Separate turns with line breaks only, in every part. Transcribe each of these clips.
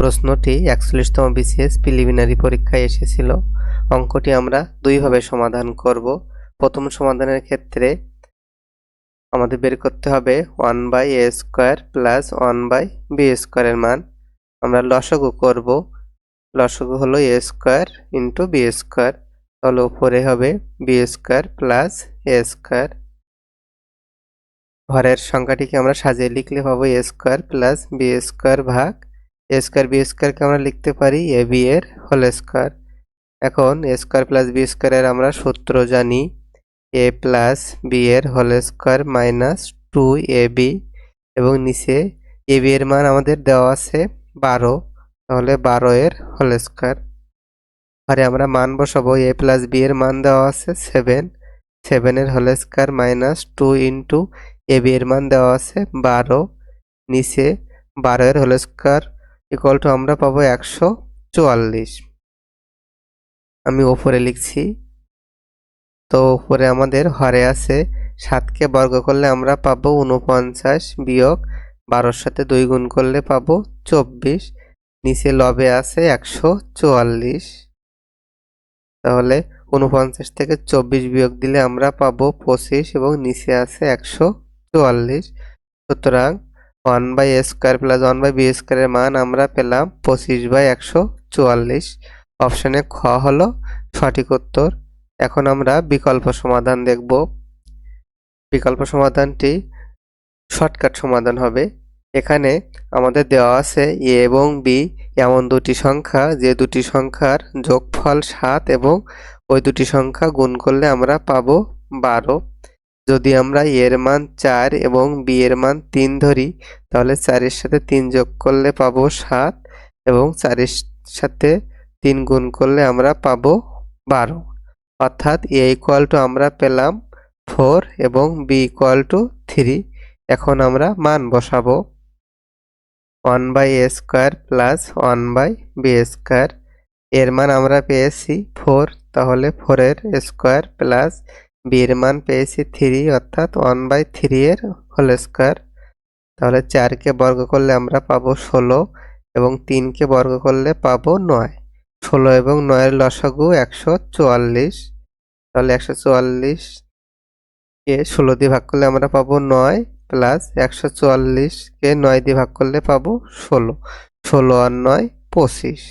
প্রশ্নটি একচল্লিশতম BCS preliminary পরীক্ষায় এসেছিল। অঙ্কটি আমরা দুইভাবে সমাধান করব। প্রথম সমাধানের ক্ষেত্রে আমাদের বের করতে হবে one by A square plus one by B স্কোয়ারের মান। আমরা লসগু করব। লসগু হলো A square into B square. তাহলে উপরে হবে B square plus A square. ঘরের সংখ্যাটিকে আমরা সাজিয়ে লিখলে পাবো A square plus B square ভাগ এ স্কোয়ার বি স্কোয়ারকে আমরা লিখতে পারি এ বি এর হোল স্কোয়ার এখন এ স্কোয়ার প্লাস বি স্কোয়ারের আমরা সূত্র জানি। এ প্লাস বি এর whole square minus two A B এবং নিচে এ বি এর মান আমাদের দেওয়া আছে বারো। তাহলে বারো এর হোল স্কোয়ার ঘরে আমরা মান বসাবো। এ প্লাস বি এর মান দেওয়া আছে সেভেন সেভেনের whole square minus two into A B এর মান দেওয়া আছে বারো। নিচে বারো এর হোল স্কোয়ার ইকুয়াল টু আমরা পাবো একশো চুয়াল্লিশ। আমি ওপরে লিখছি, তো উপরে আমাদের হরে আছে সাতকে বর্গ করলে আমরা পাবো উনপঞ্চাশ বিয়োগ বারোর সাথে দুই গুণ করলে পাবো চব্বিশ, নিচে লবে আছে একশো চুয়াল্লিশ। তাহলে উনপঞ্চাশ থেকে চব্বিশ বিয়োগ দিলে আমরা পাবো পঁচিশ এবং নিচে আছে একশো চুয়াল্লিশ। সুতরাং one by square plus one by B স্কোয়ারের মান আমরা পেলাম পঁচিশ বাই একশো চুয়াল্লিশ। অপশানে খ হলো সঠিক উত্তর। এখন আমরা বিকল্প সমাধান দেখব। বিকল্প সমাধানটি শর্টকাট সমাধান হবে। এখানে আমাদের দেওয়া আছে এ এবং বি। এমন দুটি সংখ্যা, যে দুটি সংখ্যার যোগফল সাত এবং ওই দুটি সংখ্যা গুণ করলে আমরা পাবো বারো। যদি আমরা এর মান চার এবং বি এর মান তিন ধরি, তাহলে চারের সাথে তিন যোগ করলে পাবো সাত এবং চারের সাথে তিন গুণ করলে আমরা পাবো বারো। অর্থাৎ এ ইকুয়াল টু আমরা পেলাম ফোর এবং বি ইকুয়াল টু থ্রি। এখন আমরা মান বসাবো। One by A square plus one by B square. এর মান আমরা পেয়েছি ফোর, তাহলে ফোরের স্কোয়ার প্লাস বি এর মান পেয়েছি থ্রি অর্থাৎ ওয়ান বাই থ্রি এর হোল স্কোয়ার তাহলে চারকে বর্গ করলে আমরা পাবো ষোলো এবং তিনকে বর্গ করলে পাবো নয়। ষোলো এবং নয়ের লসাগু একশো চুয়াল্লিশ। তাহলে একশো চুয়াল্লিশ কে ষোলো দিয়ে ভাগ করলে আমরা পাবো নয় প্লাস একশো চুয়াল্লিশকে নয় দিয়ে ভাগ করলে পাবো ষোলো। ষোলো আর নয় পঁচিশ।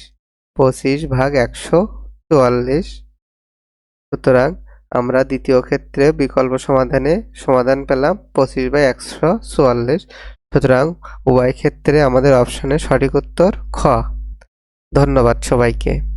পঁচিশ ভাগ একশো চুয়াল্লিশ। সুতরাং আমরা দ্বিতীয় ক্ষেত্রে বিকল্প সমাধানে সমাধান পেলাম পঁচিশ বাই একশো চুয়াল্লিশ। সুতরাং উভয় ক্ষেত্রে আমাদের অপশানে সঠিক উত্তর খ। ধন্যবাদ সবাইকে।